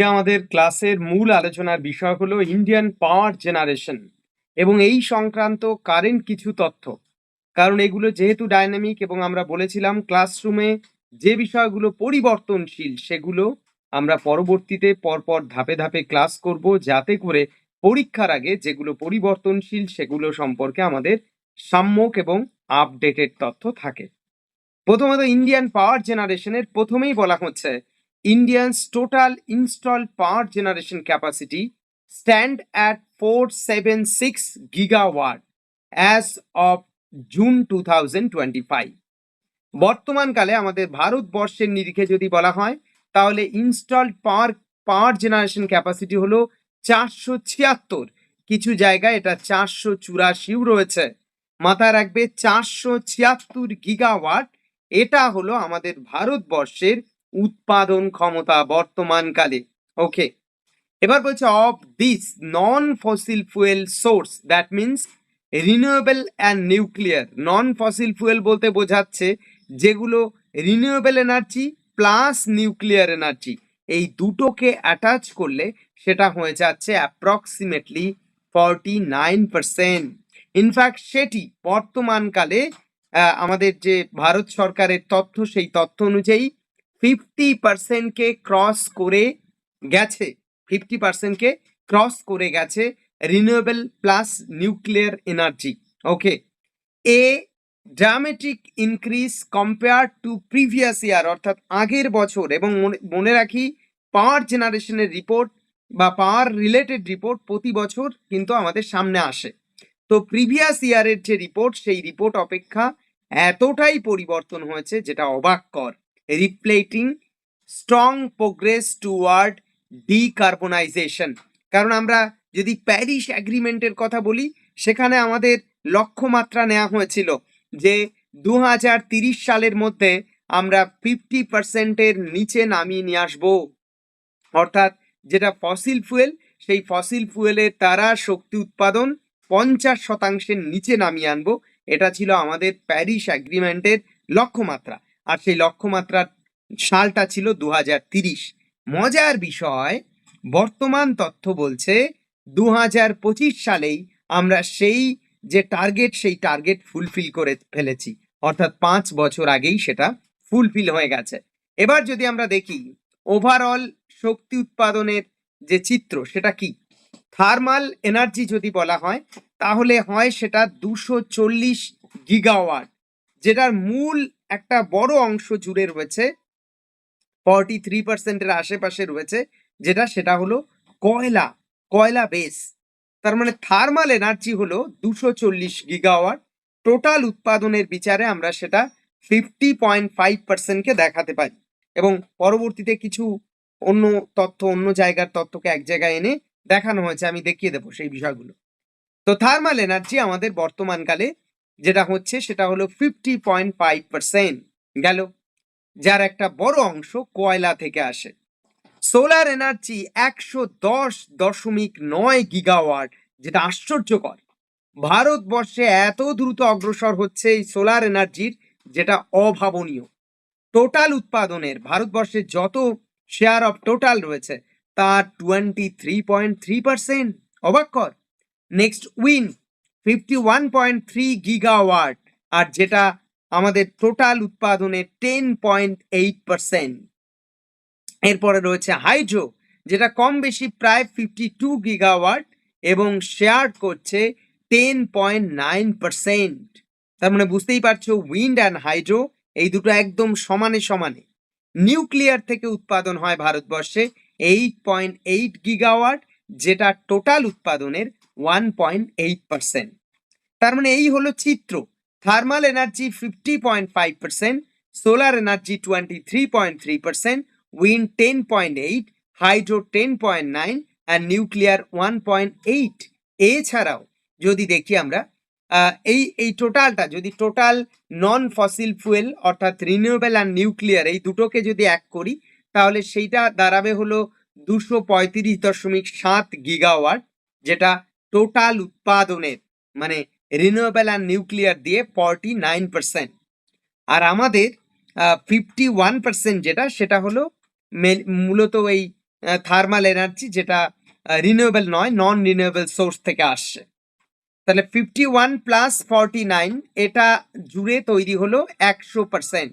আজকে আমাদের ক্লাসের মূল আলোচনার বিষয় হলো ইন্ডিয়ান পাওয়ার জেনারেশন এবং এই সংক্রান্ত কারেন্ট কিছু তথ্য। কারণ এগুলো যেহেতু ডাইনামিক এবং আমরা বলেছিলাম ক্লাসরুমে যে বিষয়গুলো পরিবর্তনশীল সেগুলো আমরা পরবর্তীতে পরপর ধাপে ধাপে ক্লাস করব যাতে করে পরীক্ষার আগে যেগুলো পরিবর্তনশীল সেগুলো সম্পর্কে আমাদের সাম্যক এবং আপডেটেড তথ্য থাকে। প্রথমত ইন্ডিয়ান পাওয়ার জেনারেশনের প্রথমেই বলা হচ্ছে India's total installed power generation capacity stand at 476 gigawatt as of June 2025. বর্তমানকালে আমাদের ভারতবর্ষের নিরিখে যদি বলা হয়, তাহলে installed power power generation capacity হলো চারশো ছিয়াত্তর। কিছু জায়গায় এটা চারশো চুরাশিও রয়েছে। মাথায় রাখবে চারশো ছিয়াত্তর গিগাওয়াট এটা হলো আমাদের ভারতবর্ষের উৎপাদন ক্ষমতা বর্তমানকালে। ওকে এবার বলছে of this non fossil fuel source that means renewable and nuclear non fossil fuel বলতে বোঝাচ্ছে যেগুলো renewable energy plus nuclear energy এই দুটোকে অ্যাটাচ করলে সেটা হয়ে যাচ্ছে approximately forty nine percent in fact সেটি বর্তমানকালে আমাদের যে ভারত সরকারের তথ্য, সেই তথ্য অনুযায়ী ফিফটি পার্সেন্টকে ক্রস করে গেছে ফিফটি পার্সেন্টকে ক্রস করে গেছে renewable plus nuclear energy okay a dramatic increase compare to previous year অর্থাৎ আগের বছর, এবং মনে- রাখি পাওয়ার জেনারেশনের রিপোর্ট বা পাওয়ার রিলেটেড রিপোর্ট প্রতি বছর কিন্তু আমাদের সামনে আসে। তো প্রিভিয়াস ইয়ারের যে রিপোর্ট সেই রিপোর্ট অপেক্ষা এতটাই পরিবর্তন হয়েছে যেটা অবাককর reflecting strong progress toward decarbonisation কারণ আমরা যদি প্যারিস অ্যাগ্রিমেন্টের কথা বলি, সেখানে আমাদের লক্ষ্যমাত্রা নেওয়া হয়েছিল যে দু সালের মধ্যে আমরা ফিফটি পার্সেন্টের নিচে নামিয়ে নিয়ে আসব। অর্থাৎ যেটা ফসিল ফুয়েল সেই ফসিল ফুয়েলের দ্বারা শক্তি উৎপাদন পঞ্চাশ শতাংশের নিচে নামিয়ে আনব। এটা ছিল আমাদের প্যারিস অ্যাগ্রিমেন্টের লক্ষ্যমাত্রা। আর সেই লক্ষ্যমাত্রার সালটা ছিল দু মজার বিষয়, বর্তমান তথ্য বলছে দু হাজার পঁচিশ সালেই আমরা সেই যে টার্গেট সেই টার্গেট ফুলফিল করে ফেলেছি। অর্থাৎ পাঁচ বছর আগেই সেটা ফুলফিল হয়ে গেছে। এবার যদি আমরা দেখি ওভারঅল শক্তি উৎপাদনের যে চিত্র সেটা কি? থার্মাল এনার্জি যদি বলা হয়, তাহলে হয় সেটা দুশো চল্লিশ গিগাওয়াট যেটার মূল একটা বড় অংশ জুড়ে রয়েছে ফর্টি থ্রি পার্সেন্টের আশেপাশে রয়েছে, যেটা সেটা হলো কয়লা কয়লা বেস তার মানে থার্মাল এনার্জি হলো দুশো চল্লিশ গিগাওয়াট টোটাল উৎপাদনের বিচারে আমরা সেটা ফিফটি পয়েন্ট ফাইভ পার্সেন্টকে দেখাতে পারি। এবং পরবর্তীতে কিছু অন্য তথ্য, অন্য জায়গার তথ্যকে এক জায়গায় এনে দেখানো হয়েছে, আমি দেখিয়ে দেবো সেই বিষয়গুলো। তো থার্মাল এনার্জি আমাদের বর্তমানকালে যেটা হচ্ছে সেটা হলো ফিফটি পয়েন্ট ফাইভ পার্সেন্ট গেল, যার একটা বড় অংশ কয়লা থেকে আসে। সোলার এনার্জি একশো দশ দশমিক নয় গিগাওয়াট যেটা আশ্চর্যকর। ভারতবর্ষে এত দ্রুত অগ্রসর হচ্ছে এই সোলার এনার্জির যেটা অভাবনীয়। টোটাল উৎপাদনের ভারতবর্ষের যত শেয়ার অফ টোটাল রয়েছে, তার twenty three point three percent অবাক্কর next wind fifty one point three gigawatt আর যেটা আমাদের টোটাল উৎপাদনের টেন পয়েন্ট এইট পার্সেন্ট এরপরে রয়েছে হাইড্রো যেটা কম বেশি প্রায় ফিফটি টু গিগাওয়াট এবং শেয়ার করছে টেন পয়েন্ট নাইন পার্সেন্ট তার মানে বুঝতেই পারছ উইন্ড অ্যান্ড হাইড্রো এই দুটো একদম সমানে সমানে। নিউক্লিয়ার থেকে উৎপাদন হয় ভারতবর্ষে এইট পয়েন্ট এইট গিগাওয়াট যেটা টোটাল উৎপাদনের ওয়ান পয়েন্ট এইট পার্সেন্ট তার মানে এই হলো চিত্র। Thermal energy fifty point five percent solar energy twenty three point three percent wind ten point eight hydro ten point nine আর নিউক্লিয়ার ওয়ান পয়েন্ট এইট এছাড়াও যদি দেখি আমরা এই এই টোটালটা যদি টোটাল নন ফসিল ফুয়েল অর্থাৎ রিনিউয়েবল অ্যান্ড নিউক্লিয়ার এই দুটোকে যদি এক করি, তাহলে সেইটা দাঁড়াবে হলো দুশো পঁয়ত্রিশ দশমিক সাত গিগাওয়াট যেটা টোটাল উৎপাদনের মানে রিনিউয়েবল অ্যান্ড নিউক্লিয়ার দিয়ে ফর্টি নাইন পার্সেন্ট আর আমাদের ফিফটি ওয়ান পার্সেন্ট যেটা, সেটা হলো মূলত এই থার্মাল এনার্জি যেটা রিনিউয়েবল নয় নন রিনিউয়েবল সোর্স থেকে আসছে। তাহলে fifty one plus forty nine এটা জুড়ে তৈরি হলো একশো পার্সেন্ট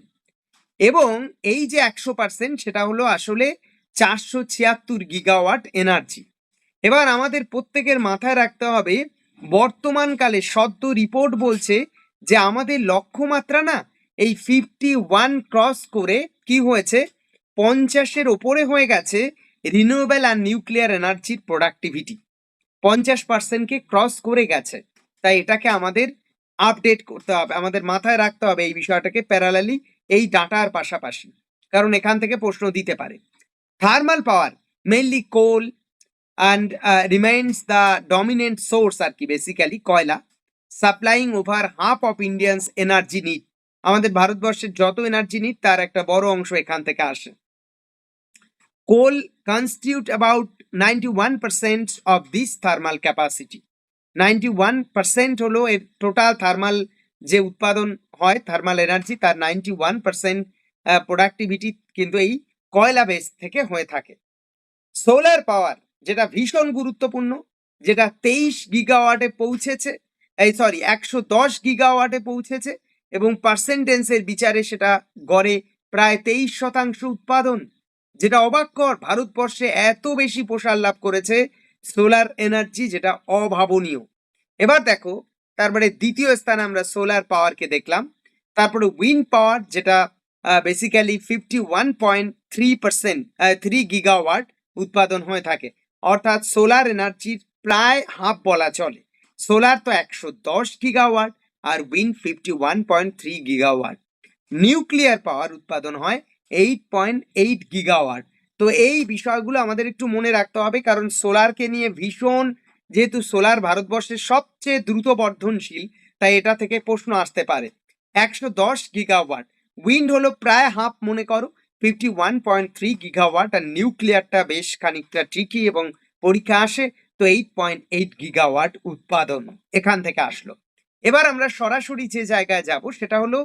এবং এই যে একশো পার্সেন্ট সেটা হলো আসলে চারশো ছিয়াত্তর গিগাওয়াট এনার্জি এবার আমাদের প্রত্যেকের মাথায় রাখতে হবে, বর্তমানকালে সদ্য রিপোর্ট বলছে যে আমাদের লক্ষ্যমাত্রা না এই ফিফটি ওয়ান ক্রস করে কি হয়েছে? পঞ্চাশের ওপরে হয়ে গেছে রিনিউয়েবল আর নিউক্লিয়ার এনার্জির প্রোডাক্টিভিটি পঞ্চাশ পার্সেন্টকে ক্রস করে গেছে। তাই এটাকে আমাদের আপডেট করতে হবে, আমাদের মাথায় রাখতে হবে এই বিষয়টাকে প্যারালালি এই ডাটার পাশাপাশি। কারণ এখান থেকে প্রশ্ন দিতে পারে। Thermal power mainly coal and remains the dominant source আর কি বেসিক্যালি কয়লা supplying over half of Indians energy need আমাদের ভারতবর্ষের যত এনার্জি নিড তার একটা বড় অংশ এখান থেকে আসে। Coal constitute about ninety one percent of this thermal capacity ninety one percent হলো এর টোটাল থার্মাল যে উৎপাদন হয় থার্মাল এনার্জি তার নাইনটি ওয়ান পার্সেন্ট প্রোডাক্টিভিটি কিন্তু এই কয়লা বেস থেকে হয়ে থাকে। সোলার পাওয়ার যেটা ভীষণ গুরুত্বপূর্ণ, যেটা তেইশ গিগাওয়াটে পৌঁছেছে, এই সরি একশো দশ গিগাওয়াটে পৌঁছেছে এবং পার্সেন্টেন্সের বিচারে সেটা গড়ে প্রায় তেইশ শতাংশ উৎপাদন, যেটা অবাককর ভারতবর্ষে এত বেশি প্রসার লাভ করেছে সোলার এনার্জি যেটা অভাবনীয়। এবার দেখো, তারপরে দ্বিতীয় স্থানে আমরা সোলার পাওয়ারকে দেখলাম, তারপরে উইন্ড পাওয়ার যেটা basically fifty one point three percent three gigawatt উৎপাদন হয়ে থাকে। অর্থাৎ সোলার এনার্জির প্রায় হাফ বলা চলে। সোলার তো একশো দশ গিগাওয়াট আর wind fifty one point three gigawatt nuclear power উৎপাদন হয় এইট পয়েন্ট এইট গিগাওয়াট তো এই বিষয়গুলো আমাদের একটু মনে রাখতে হবে, কারণ সোলারকে নিয়ে ভীষণ, যেহেতু সোলার ভারতবর্ষের সবচেয়ে দ্রুত বর্ধনশীল তাই এটা থেকে প্রশ্ন আসতে পারে। একশো দশ গিগাওয়াট উইন্ড হলো প্রায় হাফ মনে করো। Fifty one point three gigawatt আর নিউক্লিয়ারটা বেশ খানিকটা ট্রিকি এবং পরীক্ষা আসে তো এইট পয়েন্ট এইট গিগাওয়াট উৎপাদন এখান থেকে আসলো। এবার আমরা সরাসরি যে জায়গায় যাব সেটা হলো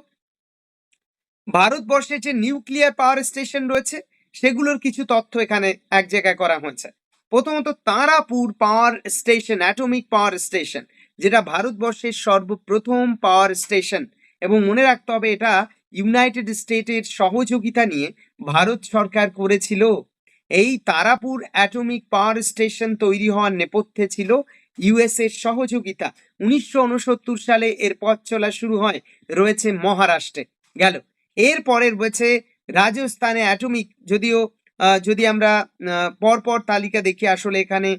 ভারতবর্ষে যে নিউক্লিয়ার পাওয়ার স্টেশন রয়েছে সেগুলোর কিছু তথ্য এখানে এক জায়গায় করা হয়েছে। প্রথমত Tarapur power station atomic power station যেটা ভারতবর্ষের সর্বপ্রথম পাওয়ার স্টেশন এবং মনে রাখতে হবে এটা ইউনাইটেড স্টেটের সহযোগিতা নিয়ে ভারত সরকার করেছিল। এই তারাপুর অ্যাটমিক পাওয়ার স্টেশন তৈরি হওয়ার নেপথ্যে ছিল ইউএস এর সহযোগিতা। উনিশশো উনসত্তর সালে এর পথ চলা শুরু হয় রয়েছে মহারাষ্ট্রে। গেল। এরপরে রয়েছে রাজস্থানে অ্যাটমিক যদিও যদি আমরা পরপর তালিকা দেখি, আসলে এখানে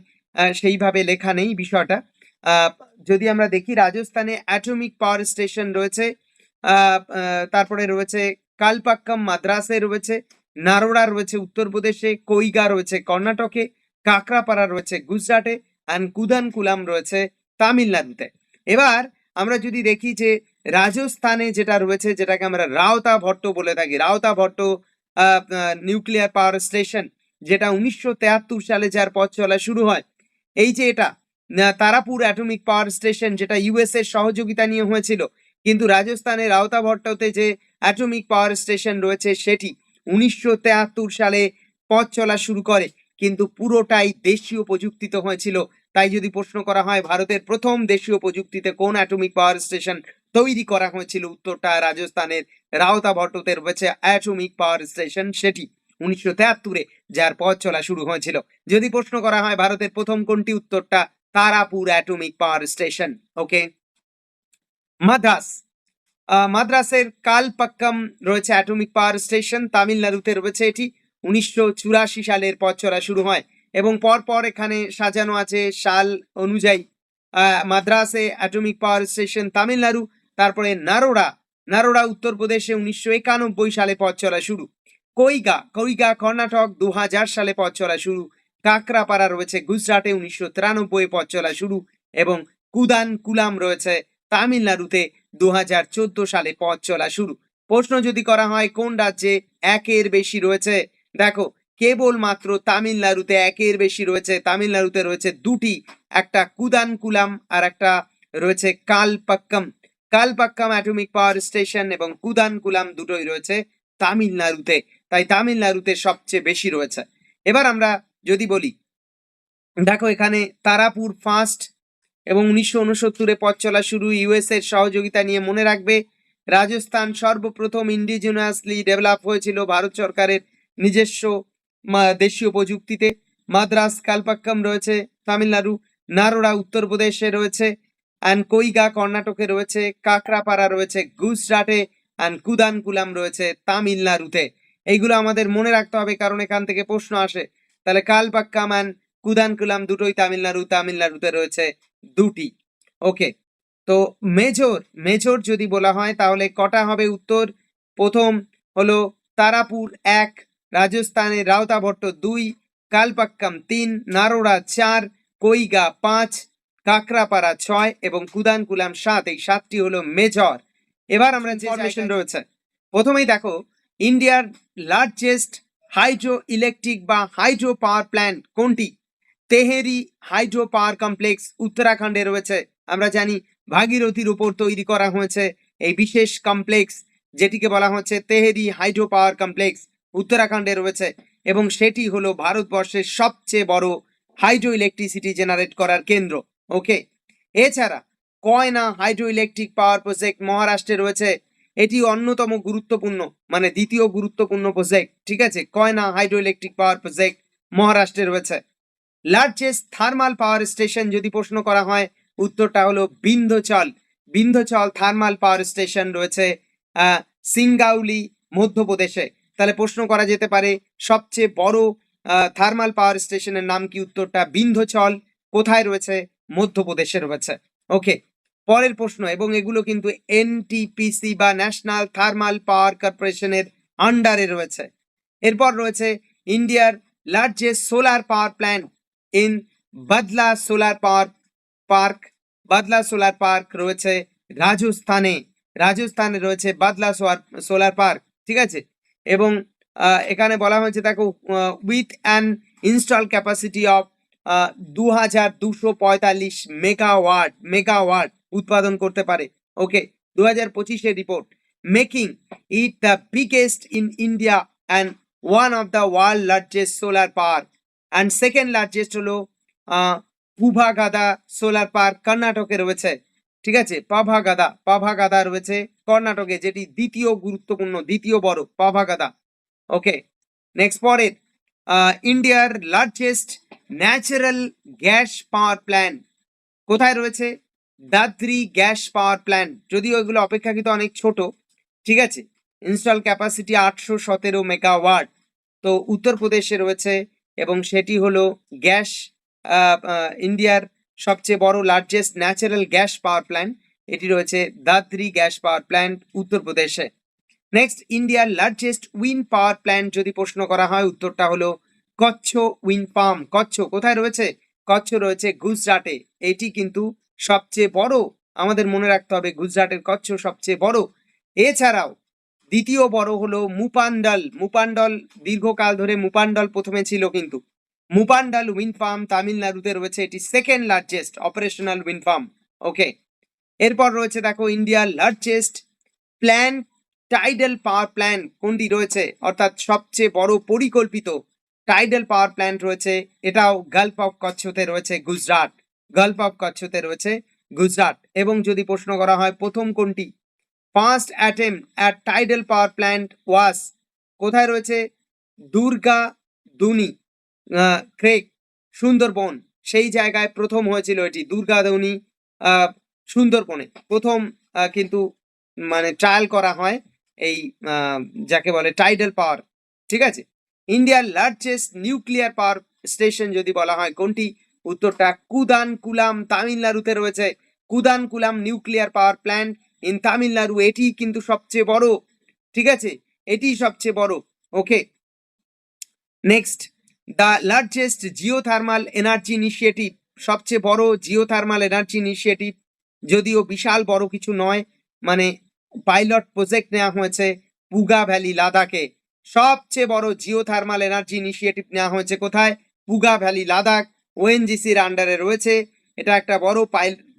সেইভাবে লেখা নেই বিষয়টা। যদি আমরা দেখি, রাজস্থানে অ্যাটমিক পাওয়ার স্টেশন রয়েছে তারপরে রয়েছে কালপাক্কাম, মাদ্রাসে রয়েছে, নারোড়া রয়েছে উত্তরপ্রদেশে কৈগা রয়েছে, কর্ণাটকে কাকরাপাড়া রয়েছে, গুজরাটে অ্যান্ড কুদানকুলাম রয়েছে তামিলনাড়ুতে। এবার আমরা যদি দেখি যে রাজস্থানে যেটা রয়েছে, যেটাকে আমরা রাওতা ভট্ট বলে থাকি, Rawatbhata nuclear power station যেটা উনিশশো সালে যার পথ চলা শুরু হয়, এই যে এটা তারাপুর অ্যাটমিক পাওয়ার স্টেশন যেটা ইউএস এর সহযোগিতা নিয়ে হয়েছিল কিন্তু রাজস্থানের রাওতা ভট্টতে যে অ্যাটমিক পাওয়ার স্টেশন রয়েছে সেটি উনিশশো সালে পথ চলা শুরু করে। কিন্তু পুরোটাই দেশীয় প্রযুক্তিতে হয়েছিল। তাই যদি প্রশ্ন করা হয়, ভারতের প্রথম দেশীয় প্রযুক্তিতে কোন অ্যাটমিক পাওয়ার স্টেশন তৈরি করা হয়েছিল? উত্তরটা রাজস্থানের রাওতা ভট্টতে রয়েছে অ্যাটমিক পাওয়ার স্টেশন সেটি উনিশশো তেয়াত্তরে যার পথ চলা শুরু হয়েছিল। যদি প্রশ্ন করা হয়, ভারতের প্রথম কোনটি? উত্তরটা Tarapur atomic power station okay Madras মাদ্রাসের Kalpakkam রয়েছে অ্যাটমিক পাওয়ার স্টেশন তামিলনাড়ুতে রয়েছে এটি। উনিশশো চুরাশি সালের পথ চলা শুরু হয় এবং পরপর এখানে সাজানো আছে সাল অনুযায়ী। মাদ্রাসে অ্যাটমিক পাওয়ার স্টেশন তামিলনাড়ু, তারপরে নারোড়া। নারোড়া উত্তরপ্রদেশে উনিশশো একানব্বই সালে পথ চলা শুরু। কৈগা কৈগা, কর্ণাটক দু হাজার সালে পথ চলা শুরু। কাকরাপাড়া রয়েছে গুজরাটে উনিশশো তিরানব্বই পথ চলা শুরু এবং কুদান কুলাম রয়েছে তামিলনাড়ুতে দু হাজার চোদ্দ সালে পথ চলা শুরু। প্রশ্ন যদি করা হয়, কোন রাজ্যে একের বেশি রয়েছে? দেখো, কেবলমাত্র তামিলনাড়ুতে একের বেশি রয়েছে। তামিলনাড়ুতে রয়েছে দুটি, একটা কুদানকুলাম আর একটা রয়েছে Kalpakkam. Kalpakkam atomic power station এবং কুদানকুলাম দুটোই রয়েছে তামিলনাড়ুতে। তাই তামিলনাড়ুতে সবচেয়ে বেশি রয়েছে। এবার আমরা যদি বলি, দেখো এখানে তারাপুর ফার্স্ট এবং উনিশশো উনসত্তরে পথ চলা শুরু ইউএস এর সহযোগিতা নিয়ে মনে রাখবে, রাজস্থান সর্বপ্রথম ইন্ডিজিনাসলি ডেভেলপ হয়েছিল ভারত সরকারের নিজস্ব দেশীয় প্রযুক্তিতে। মাদ্রাস, কালপাক্কাম রয়েছে, তামিলনাড়ু, নারোড়া উত্তরপ্রদেশে রয়েছে অ্যান্ড কৈগা, কর্ণাটকে রয়েছে কাকরাপাড়া রয়েছে, গুজরাটে অ্যান্ড কুদানকুলাম রয়েছে, তামিলনাড়ুতে। এইগুলো আমাদের মনে রাখতে হবে কারণ এখান থেকে প্রশ্ন আসে। তাহলে কালপাক্কাম অ্যান্ড কুদানকুলাম দুটোই তামিলনাড়ু, তামিলনাড়ুতে রয়েছে। দুটি। ওকে তো মেজর মেজর যদি বলা হয় তাহলে কটা হবে উত্তর? প্রথম হলো তারাপুর এক রাজস্থানের রাওতাভট্ট দুই কালপাক্কাম তিন নারোড়া চার কৈগা পাঁচ কাকরাপাড়া ছয় এবং কুদানকুলাম সাত এই সাতটি হলো মেজর। এবার আমরা যে ইনফরমেশন রয়েছে। প্রথমেই দেখো ইন্ডিয়ার লার্জেস্ট হাইড্রো ইলেকট্রিক বা হাইড্রো পাওয়ার প্ল্যান্ট কোনটি? তেহেরি হাইড্রো পাওয়ার কমপ্লেক্স উত্তরাখণ্ডে রয়েছে। আমরা জানি ভাগীরথীর উপর তৈরি করা হয়েছে এই বিশেষ কমপ্লেক্স, যেটিকে বলা হচ্ছে তেহেরি হাইড্রো পাওয়ার কমপ্লেক্স উত্তরাখণ্ডে রয়েছে এবং সেটি হলো ভারতবর্ষের সবচেয়ে বড় হাইড্রো ইলেকট্রিসিটি জেনারেট করার কেন্দ্র। ওকে, এছাড়া Koyna hydro electric power project মহারাষ্ট্রে রয়েছে, এটি অন্যতম গুরুত্বপূর্ণ মানে দ্বিতীয় গুরুত্বপূর্ণ প্রজেক্ট, ঠিক আছে? Koyna hydro electric power project মহারাষ্ট্রে রয়েছে। লার্জেস্ট থার্মাল পাওয়ার স্টেশন যদি প্রশ্ন করা হয়, উত্তরটা হলো বিন্ধ্যচল। বিন্ধ্যচল থার্মাল পাওয়ার স্টেশন রয়েছে সিঙ্গাউলি, মধ্যপ্রদেশে। তাহলে প্রশ্ন করা যেতে পারে, সবচেয়ে বড় থার্মাল পাওয়ার স্টেশনের নাম কি উত্তরটা বিন্ধ্যচল? কোথায় রয়েছে? মধ্যপ্রদেশে রয়েছে। ওকে পরের প্রশ্ন, এবং এগুলো কিন্তু এনটিপিসি বা ন্যাশনাল থার্মাল পাওয়ার কর্পোরেশনের আন্ডারে রয়েছে। এরপর রয়েছে ইন্ডিয়ার largest solar power plant in Bhadla solar power park, Bhadla solar park রয়েছে রাজস্থানে রাজস্থানে রয়েছে বাদলা সোলার পার্ক, ঠিক আছে? এবং এখানে বলা হয়েছে দেখো with an install capacity of দু হাজার দুশো পঁয়তাল্লিশ মেগাওয়াট মেগাওয়াট উৎপাদন করতে পারে। ওকে দু হাজার পঁচিশের report making it the biggest in India and one of the world largest solar park and second largest হলো পুভাগাদা সোলার পার্ক কর্ণাটকে রয়েছে। ঠিক আছে? পাভাগাদা পাভাগাদা রয়েছে কর্ণাটকে, যেটি দ্বিতীয় গুরুত্বপূর্ণ, দ্বিতীয় বড় পাভাগাদা ওকে নেক্সট পরের ইন্ডিয়ার largest natural gas power plant কোথায় রয়েছে? দাদ্রি গ্যাস পাওয়ার প্ল্যান্ট যদিও এগুলো অপেক্ষাকৃত অনেক ছোট, ঠিক আছে? ইনস্টল ক্যাপাসিটি আটশো সতেরো মেগাওয়াট তো উত্তরপ্রদেশে রয়েছে এবং সেটি হলো গ্যাস ইন্ডিয়ার সবচেয়ে বড় largest natural gas power plant এটি রয়েছে দাদ্রি গ্যাস পাওয়ার প্ল্যান্ট উত্তরপ্রদেশে নেক্সট ইন্ডিয়ার লার্জেস্ট উইন্ড পাওয়ার প্ল্যান্ট যদি প্রশ্ন করা হয়, উত্তরটা হলো কচ্ছ উইন্ড পাম্প কচ্ছ কোথায় রয়েছে? কচ্ছ রয়েছে গুজরাটে। এটি কিন্তু সবচেয়ে বড়, আমাদের মনে রাখতে হবে, গুজরাটের কচ্ছ সবচেয়ে বড়। এছাড়াও দ্বিতীয় বড় হলো মুপান্ডল। মুপান্ডল দীর্ঘকাল ধরে মুপান্ডল প্রথমে ছিল কিন্তু। মুপান্ডাল উইন্ড ফার্ম তামিলনাড়ুতে রয়েছে, এটি second largest operational wind farm okay এরপর রয়েছে দেখো ইন্ডিয়ার largest plan tidal power plant কোনটি রয়েছে? অর্থাৎ সবচেয়ে বড় পরিকল্পিত টাইডাল পাওয়ার প্ল্যান্ট রয়েছে, এটাও গালফ অফ কচ্ছতে রয়েছে গুজরাট গালফ অফ কচ্ছতে রয়েছে গুজরাট এবং যদি প্রশ্ন করা হয়, প্রথম কোনটি? First attempt at tidal power plant was কোথায় রয়েছে? দুর্গা দুনি ক্রেক সুন্দরবন। সেই জায়গায় প্রথম হয়েছিল এটি দুর্গাদৌনি আহ, সুন্দরবনে। প্রথম কিন্তু মানে ট্রায়াল করা হয় এই যাকে বলে টাইডাল পাওয়ার ঠিক আছে? ইন্ডিয়ার লার্জেস্ট নিউক্লিয়ার পাওয়ার স্টেশন যদি বলা হয় কোনটি? উত্তরটা কুদান কুলাম তামিলনাড়ুতে রয়েছে। Kudankulam nuclear power plant in Tamil Nadu এটি কিন্তু সবচেয়ে বড়, ঠিক আছে? এটি সবচেয়ে বড় okay next the largest geothermal energy initiative সবচেয়ে বড় জিওথার্মাল এনার্জি ইনিশিয়েটিভ যদিও বিশাল বড় কিছু নয় মানে পাইলট প্রজেক্ট নেওয়া হয়েছে পুগা ভ্যালি লাদাখে সবচেয়ে বড় জিওথার্মাল এনার্জি ইনিশিয়েটিভ নেওয়া হয়েছে কোথায়? পুগা ভ্যালি লাদাখ ওএনজিসির আন্ডারে রয়েছে। এটা একটা বড়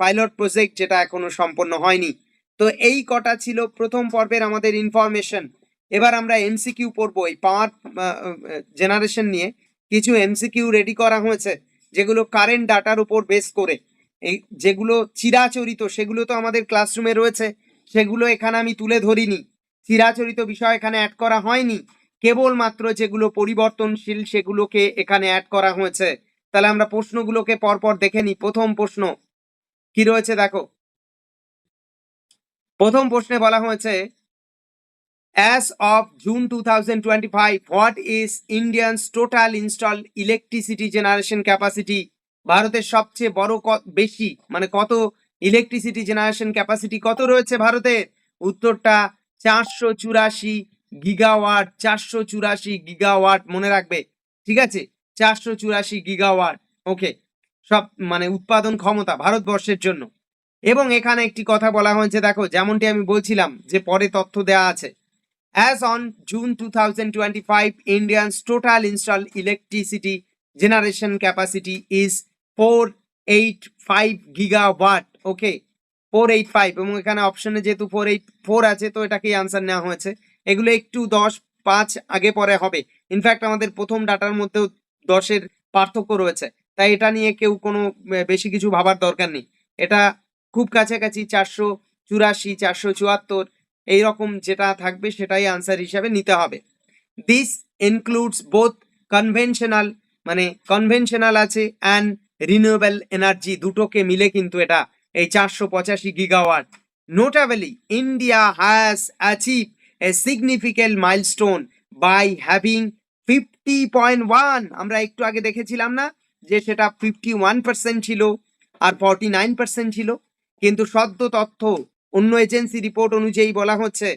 পাইলট প্রজেক্ট যেটা এখনও সম্পন্ন হয়নি। তো এই কটা ছিল প্রথম পর্বের আমাদের ইনফরমেশন এবার আমরা এমসিকিউ পড়ব, এই পাওয়ার জেনারেশন নিয়ে। কিছু এমসিকিউ রেডি করা হয়েছে, যেগুলো কারেন্ট ডাটার উপর বেস করে। এই যেগুলো চিরাচরিত, সেগুলো তো আমাদের ক্লাসরুমে রয়েছে, সেগুলো এখানে আমি তুলে ধরিনি। চিরাচরিত বিষয় এখানে অ্যাড করা হয়নি, কেবলমাত্র যেগুলো পরিবর্তনশীল, সেগুলোকে এখানে অ্যাড করা হয়েছে। তাহলে আমরা প্রশ্নগুলোকে পরপর দেখে নিই। প্রথম প্রশ্ন, কি রয়েছে দেখো? প্রথম প্রশ্নে বলা হয়েছে As of June 2025, what is India's total install electricity generation capacity ভারতের সবচেয়ে বড় বেশি মানে কত ইলেকট্রিসিটি জেনারেশন ক্যাপাসিটি কত রয়েছে ভারতের? উত্তরটা চারশো চুরাশি গিগাওয়াট চারশো চুরাশি গিগাওয়াট মনে রাখবে ঠিক আছে? চারশো চুরাশি গিগাওয়াট ওকে সব মানে উৎপাদন ক্ষমতা ভারতবর্ষের জন্য। এবং এখানে একটি কথা বলা হয়েছে দেখো যেমনটি আমি বলছিলাম যে পরে তথ্য দেওয়া আছে। As on June 2025, India's total installed electricity generation capacity is 485 gigawatt. Okay, 485 এবং এখানে অপশনে যেহেতু 484 আছে তো এটাকেই আনসার নেওয়া হয়েছে। এগুলো একটু দশ পাঁচ আগে পরে হবে। ইনফ্যাক্ট আমাদের প্রথম ডাটার মধ্যেও দশের পার্থক্য রয়েছে। তাই এটা নিয়ে কেউ কোনো বেশি কিছু ভাবার দরকার নেই। এটা খুব কাছাকাছি চারশো চুরাশি, চারশো চুয়াত্তর, এইরকম যেটা থাকবে সেটাই আনসার হিসাবে নিতে হবে। দিস ইনক্লুডস বোথ কনভেনশনাল মানে কনভেনশনাল আছে অ্যান্ড রিনিউয়েবল এনার্জি দুটোকে মিলে কিন্তু এটা, এই চারশো পঁচাশি gigawatt notably India has achieve a significant milestone by having fifty point one আমরা একটু আগে দেখেছিলাম না যে সেটা ফিফটি ওয়ান পার্সেন্ট ছিল আর ফর্টি নাইন পার্সেন্ট ছিল। কিন্তু সদ্য তথ্য অন্য এজেন্সি রিপোর্ট অনুযায়ী বলা হচ্ছে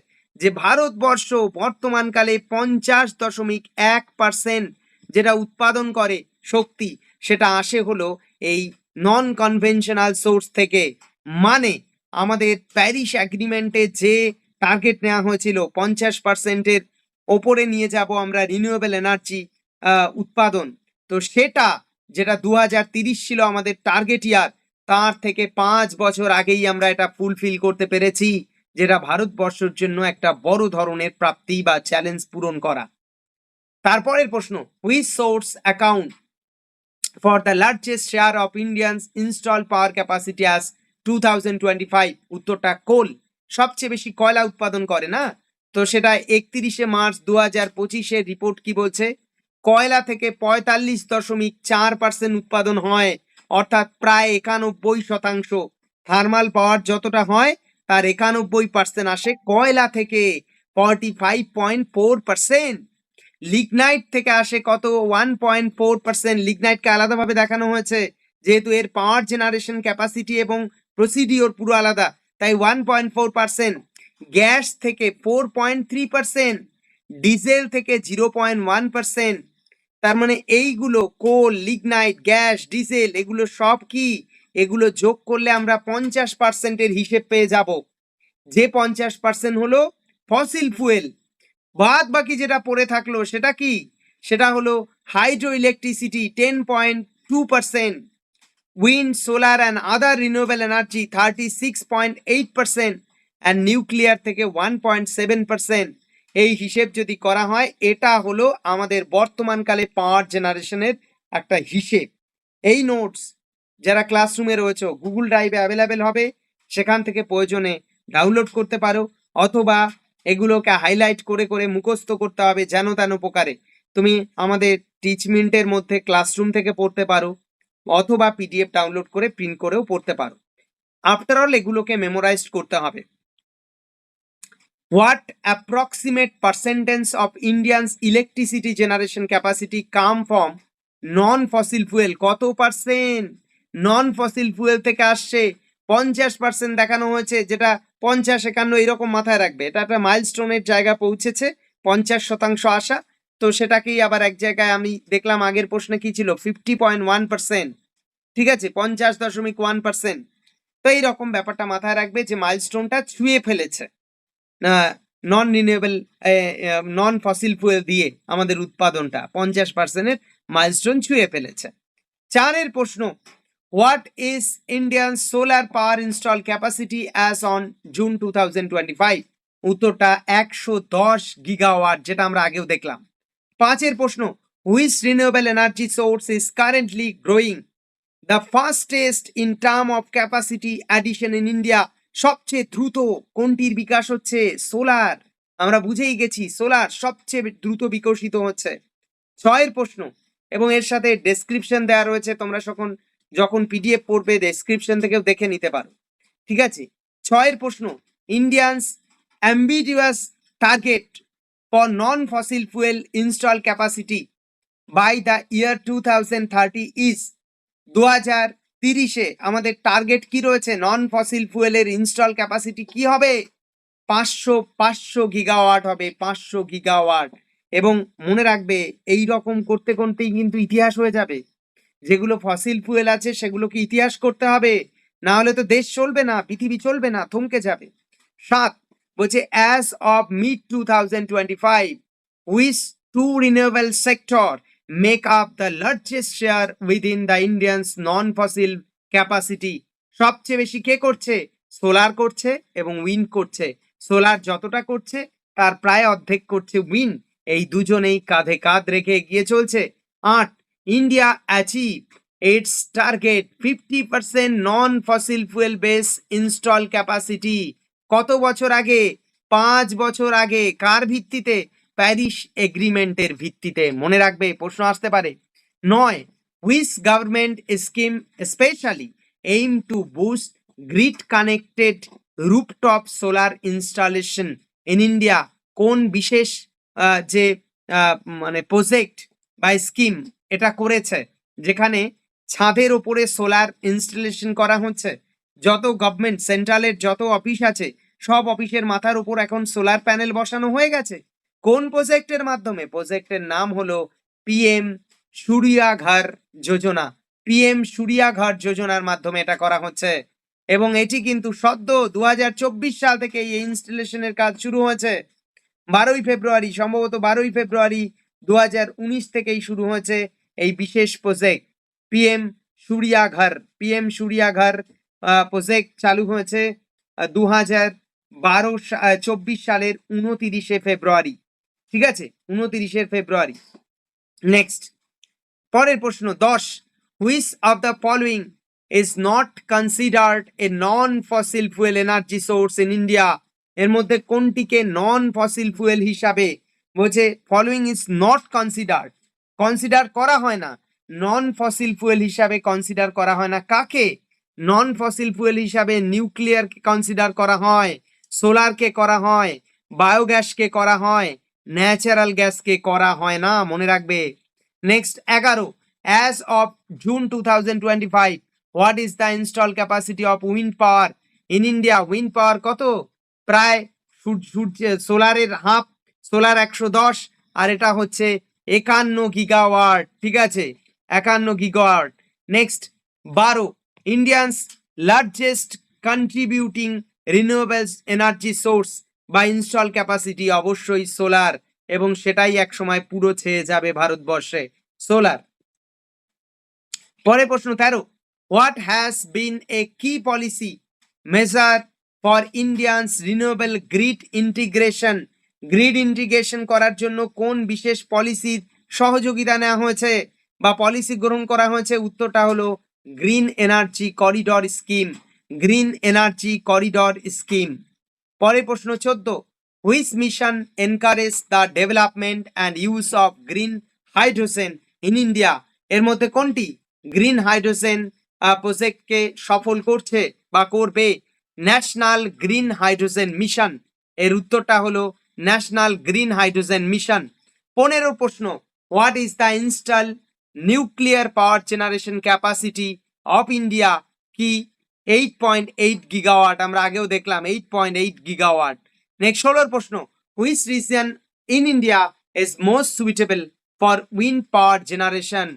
যে ভারতবর্ষ বর্তমানকালে পঞ্চাশ দশমিক এক পার্সেন্ট যেটা উৎপাদন করে শক্তি, সেটা আসে হলো এই নন কনভেনশনাল সোর্স থেকে। মানে আমাদের প্যারিস অ্যাগ্রিমেন্টে যে টার্গেট নেওয়া হয়েছিল পঞ্চাশ পার্সেন্টের ওপরে নিয়ে যাব আমরা রিনিউয়েবল এনার্জি উৎপাদন। তো সেটা যেটা দু ছিল আমাদের টার্গেট ইয়ার তার থেকে পাঁচ বছর আগেই আমরা এটা ফুলফিল করতে পেরেছি, যেটা ভারতবর্ষের জন্য একটা বড় ধরনের প্রাপ্তি বা চ্যালেঞ্জ পূরণ করা। তারপরের প্রশ্ন which source account for the largest share of Indians install power capacity as two thousand twenty five উত্তরটা কোল সবচেয়ে বেশি কয়লা উৎপাদন করে না? তো সেটা একত্রিশে মার্চ দু হাজার পঁচিশের রিপোর্ট কি বলছে? কয়লা থেকে পঁয়তাল্লিশ দশমিক চার পার্সেন্ট উৎপাদন হয় অর্থাৎ প্রায় একানব্বই শতাংশ। থার্মাল পাওয়ার যতটা হয়, তার একানব্বই পার্সেন্ট আসে কয়লা থেকে forty five point four percent lignite থেকে আসে কত? ওয়ান পয়েন্ট ফোর পার্সেন্ট লিগনাইটকে আলাদাভাবে দেখানো হয়েছে, যেহেতু এর পাওয়ার জেনারেশন ক্যাপাসিটি এবং প্রসিডিওর পুরো আলাদা, তাই one point four percent gas থেকে four point three percent diesel থেকে জিরো পয়েন্ট ওয়ান পার্সেন্ট তার মানে এইগুলো কোল লিগনাইট গ্যাস ডিজেল এগুলো সব কি? এগুলো যোগ করলে আমরা পঞ্চাশ পার্সেন্টের হিসেব পেয়ে যাব। যে পঞ্চাশ পার্সেন্ট হলো ফসিল ফুয়েল বাদ বাকি যেটা পড়ে থাকল সেটা কি? সেটা হলো hydro electricity ten point two percent wind solar and other renewable energy thirty six point eight percent and nuclear থেকে ওয়ান পয়েন্ট সেভেন পার্সেন্ট এই হিসেব যদি করা হয়, এটা হলো আমাদের বর্তমানকালে পাওয়ার জেনারেশনের একটা হিসেব। এই নোটস যারা ক্লাসরুমে রয়েছে গুগল ড্রাইভে অ্যাভেলেবেল হবে, সেখান থেকে প্রয়োজনে ডাউনলোড করতে পারো, অথবা এগুলোকে হাইলাইট করে করে মুখস্থ করতে হবে যেন তেন প্রকারে। তুমি আমাদের টিচমিন্টের মধ্যে ক্লাসরুম থেকে পড়তে পারো, অথবা পিডিএফ ডাউনলোড করে প্রিন্ট করেও পড়তে পারো। আফটার অল এগুলোকে মেমোরাইজ করতে হবে। Approximate percentage of Indians electricity generation capacity come from non fossil fuel কত পার্সেন্ট নন ফসিল ফুয়েল থেকে আসছে। পঞ্চাশ পার্সেন্ট দেখানো হয়েছে, যেটা পঞ্চাশ একান্ন এরকম মাথায় রাখবে। এটা একটা মাইলস্টোনের জায়গা পৌঁছেছে, পঞ্চাশ শতাংশ আসা তো সেটাকেই আবার এক জায়গায় আমি দেখলাম, আগের প্রশ্নে কি ছিল? ফিফটি পয়েন্ট ওয়ান পার্সেন্ট ঠিক আছে? পঞ্চাশ দশমিক ওয়ান পার্সেন্ট তো এইরকম ব্যাপারটা মাথায় রাখবে যে মাইলস্টোনটা ছুঁয়ে ফেলেছে। Non renewable non fossil fuel দিয়ে আমাদের উৎপাদনটা পঞ্চাশ পার্সেন্টের মাইলস্টোন ছুঁয়ে ফেলেছে। চারের প্রশ্ন what is Indian solar power install capacity as on June two thousand twenty five উত্তরটা একশো দশ গিগাওয়াট যেটা আমরা আগেও দেখলাম। পাঁচের প্রশ্ন, which renewable energy source is currently growing? the fastest in term of capacity addition in India সবচেয়ে দ্রুত কোনটির বিকাশ হচ্ছে? সোলার। আমরা বুঝেই গেছি, সোলার সবচেয়ে দ্রুত বিকশিত হচ্ছে। ছয়ের প্রশ্ন, এবং এর সাথে ডেসক্রিপশন দেওয়া রয়েছে, তোমরা যখন যখন পিডিএফ পড়বে ডেসক্রিপশন থেকেও দেখে নিতে পারো। ঠিক আছে? ছয়ের প্রশ্ন Indians ambitious target for non fossil fuel install capacity by the year two thousand thirty is দু হাজার তিরিশে আমাদের টার্গেট কি রয়েছে? নন ফসিল ফুয়েলের ইনস্টল ক্যাপাসিটি কি হবে? পাঁচশো পাঁচশো গিগাওয়াট হবে, পাঁচশো গিগাওয়াট এবং মনে রাখবে এই রকম করতে করতেই কিন্তু ইতিহাস হয়ে যাবে। যেগুলো ফসিল ফুয়েল আছে, সেগুলোকে ইতিহাস করতে হবে। না হলে তো দেশ চলবে না, পৃথিবী চলবে না, থমকে যাবে। সাত, বলছে as of mid two thousand twenty five which to renewable sector up the largest share within the Indians non fossil capacity সবচেয়ে বেশি কে করছে? সোলার করছে এবং উইন করছে। সোলার যতটা করছে, তার প্রায় অর্ধেক করছে উইন এই দুজনেই কাঁধে কাঁধ রেখে এগিয়ে চলছে। আট India achieve its target fifty percent non fossil fuel base install capacity কত বছর আগে? পাঁচ বছর আগে। কার ভিত্তিতে? প্যারিস এগ্রিমেন্টের ভিত্তিতে মনে রাখবে প্রশ্ন আসতে পারে। নয় which government scheme specially aim to boost grid connected rooftop solar installation in India. কোন বিশেষ যে মানে প্রজেক্ট বা স্কিম এটা করেছে? যেখানে ছাদের ওপরে সোলার ইনস্টলেশন করা হচ্ছে। যত গভর্নমেন্ট, সেন্ট্রালের যত অফিস আছে, সব অফিসের মাথার উপর এখন সোলার প্যানেল বসানো হয়ে গেছে। কোন প্রজেক্টের মাধ্যমে? প্রজেক্টের নাম হলো পিএম সূর্যাঘর যোজনা। পিএম সূর্যাঘর যোজনার মাধ্যমে এটা করা হচ্ছে। এবং এটি কিন্তু সদ্য দু হাজার চব্বিশ সাল থেকে এই ইনস্টলেশনের কাজ শুরু হয়েছে। বারোই ফেব্রুয়ারি, সম্ভবত বারোই ফেব্রুয়ারি দু উনিশ থেকেই শুরু হয়েছে এই বিশেষ project. PM Suryaghar PM Suryaghar project চালু হয়েছে দু হাজার বারো চব্বিশ সালের উনতিরিশে ফেব্রুয়ারি। ঠিক আছে? উনতিরিশে ফেব্রুয়ারি। নেক্সট পরের প্রশ্ন, দশ which of the following is not considered a non fossil fuel energy source in India এর মধ্যে কোনটিকে নন ফসিল ফুয়েল হিসাবে বলছে? Following is not considered consider করা হয় না। নন ফসিল ফুয়েল হিসাবে কনসিডার করা হয় না। কাকে? নন ফসিল ফুয়েল হিসাবে নিউক্লিয়ারকে কনসিডার করা হয়? সোলারকে করা হয়? বায়োগ্যাসকে করা হয়? ন্যাচারাল গ্যাসকে করা হয় না, মনে রাখবে। নেক্সট এগারো। As of June two thousand twenty five what is the install capacity of wind power in India wind power কত প্রায় সোলারের হাফ, সোলার একশো দশ, আর এটা হচ্ছে একান্ন গিগাওয়াট, ঠিক আছে? একান্ন গিগাওয়াট। নেক্সট বারো। Indians largest contributing renewables energy source বা ইনস্টল ক্যাপাসিটি অবশ্যই সোলার এবং সেটাই একসময় পুরো ছেয়ে যাবে ভারতবর্ষে সোলার পরে প্রশ্ন তেরো what has been a key policy measure for Indians renewable grid integration grid integration করার জন্য কোন বিশেষ পলিসির সহযোগিতা নেওয়া হয়েছে? বা পলিসি গ্রহণ করা হয়েছে? উত্তরটা হলো green energy corridor scheme green energy corridor scheme পরে প্রশ্ন চোদ্দ। Which mission encourage the development and use of green hydrogen in India এর মধ্যে কোনটি? গ্রিন হাইড্রোজেন প্রজেক্টকে সফল করছে বা করবে? ন্যাশনাল গ্রিন হাইড্রোজেন মিশন এর উত্তরটা হলো ন্যাশনাল গ্রিন হাইড্রোজেন মিশন পনেরো প্রশ্ন। What is the install nuclear power generation capacity of India কি এইট পয়েন্ট এইট গিগাওয়াট আমরা আগেও দেখলাম eight point eight gigawatt next ষোলোর প্রশ্ন which region in India is most suitable for wind power generation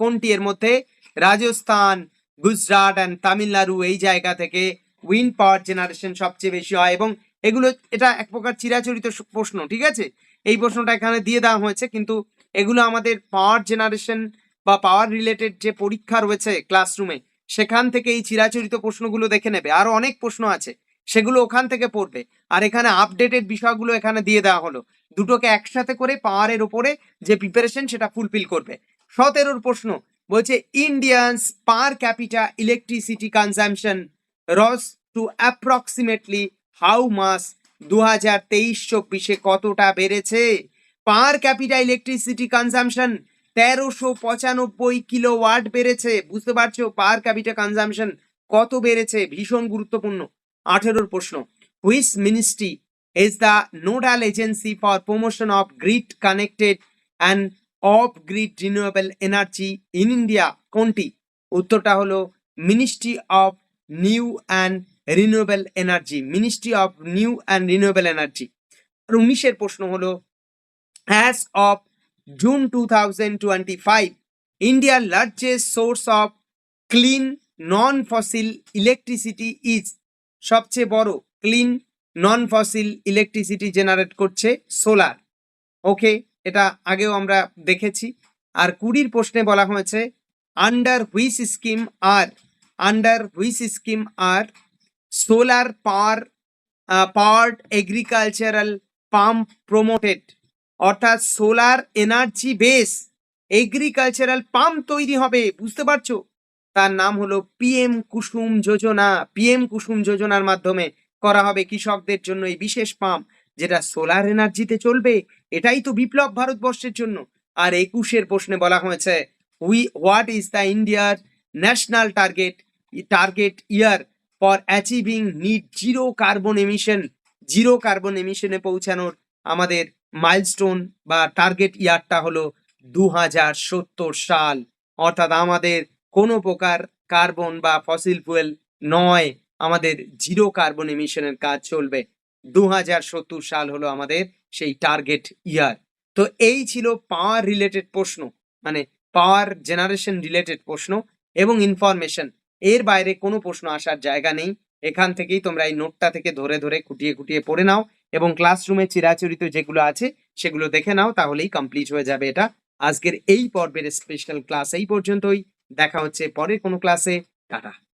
কোনটি এর মধ্যে? রাজস্থান, গুজরাট অ্যান্ড তামিলনাড়ু এই জায়গা থেকে উইন্ড পাওয়ার জেনারেশন সবচেয়ে বেশি হয় এবং এগুলো, এটা এক প্রকার চিরাচরিত প্রশ্ন, ঠিক আছে? এই প্রশ্নটা এখানে দিয়ে দেওয়া হয়েছে, কিন্তু এগুলো আমাদের পাওয়ার জেনারেশন বা পাওয়ার রিলেটেড যে পরীক্ষা রয়েছে ক্লাসরুমে সেখান থেকে এই চিরাচরিত প্রশ্নগুলো দেখে নেবে। আরও অনেক প্রশ্ন আছে। সেগুলো ওখান থেকে পড়বে। আর এখানে আপডেটেড বিষয়গুলো এখানে দিয়ে দেওয়া হলো। দুটোকে একসাথে করে পাওয়ারের ওপরে যে প্রিপারেশন সেটা ফুলফিল করবে। সতেরোর প্রশ্ন বলছে Indians per capita electricity consumption rose to approximately how much দু হাজার তেইশ চব্বিশে কতটা বেড়েছে? পার ক্যাপিটা ইলেকট্রিসিটি কনজামশন তেরোশো পঁচানব্বই কিলো ওয়াট বেড়েছে। বুঝতে পারছ? পার ক্যাপিটা কনজামশন কত বেড়েছে? ভীষণ গুরুত্বপূর্ণ। আঠেরোর প্রশ্ন। Which ministry is the nodal agency for promotion of grid connected and off grid renewable energy in India কোনটি? উত্তরটা হলো ministry of new and renewable energy. Ministry of new and renewable energy. আর উনিশের প্রশ্ন হলো অ্যাজ অফ ফাইভ ইন্ডিয়ার largest source of clean non fossil electricity is সবচেয়ে বড় clean non fossil electricity generate করছে সোলার ওকে এটা আগেও আমরা দেখেছি। আর কুড়ির প্রশ্নে বলা হয়েছে আন্ডার হুইস স্কিম আর under which scheme R solar power powered agricultural pump promoted অর্থাৎ solar energy base agricultural pump তৈরি হবে, বুঝতে পারছ? তার নাম হলো পিএম কুসুম যোজনা। পিএম কুসুম যোজনার মাধ্যমে করা হবে কৃষকদের জন্য এই বিশেষ পাম্প যেটা সোলার এনার্জিতে চলবে। এটাই তো বিপ্লব ভারতবর্ষের জন্য। আর একুশের প্রশ্নে বলা হয়েছে উই হোয়াট ইজ দ্য ইন্ডিয়ার national target target year for achieving net zero carbon emission zero carbon এমিশনে পৌঁছানোর আমাদের মাইলস্টোন বা টার্গেট ইয়ারটা হলো দু সত্তর সাল। অর্থাৎ আমাদের কোনো প্রকার কার্বন বা ফসিল ফুয়েল নয়, আমাদের জিরো কার্বন এমিশনের কাজ চলবে। দু হাজার সত্তর সাল হলো আমাদের সেই টার্গেট ইয়ার তো এই ছিল পাওয়ার রিলেটেড প্রশ্ন মানে পাওয়ার জেনারেশন রিলেটেড প্রশ্ন এবং ইনফরমেশন এর বাইরে কোনো প্রশ্ন আসার জায়গা নেই। এখান থেকেই তোমরা এই নোটটা থেকে ধরে ধরে খুঁটিয়ে খুঁটিয়ে পড়ে নাও। এবং ক্লাসরুমে চিরাচরিত যেগুলো আছে, সেগুলো দেখে নাও, তাহলেই কমপ্লিট হয়ে যাবে এটা। আজকের এই পর্বের স্পেশাল ক্লাস এই পর্যন্তই। দেখা হচ্ছে পরের কোনো ক্লাসে টাটা।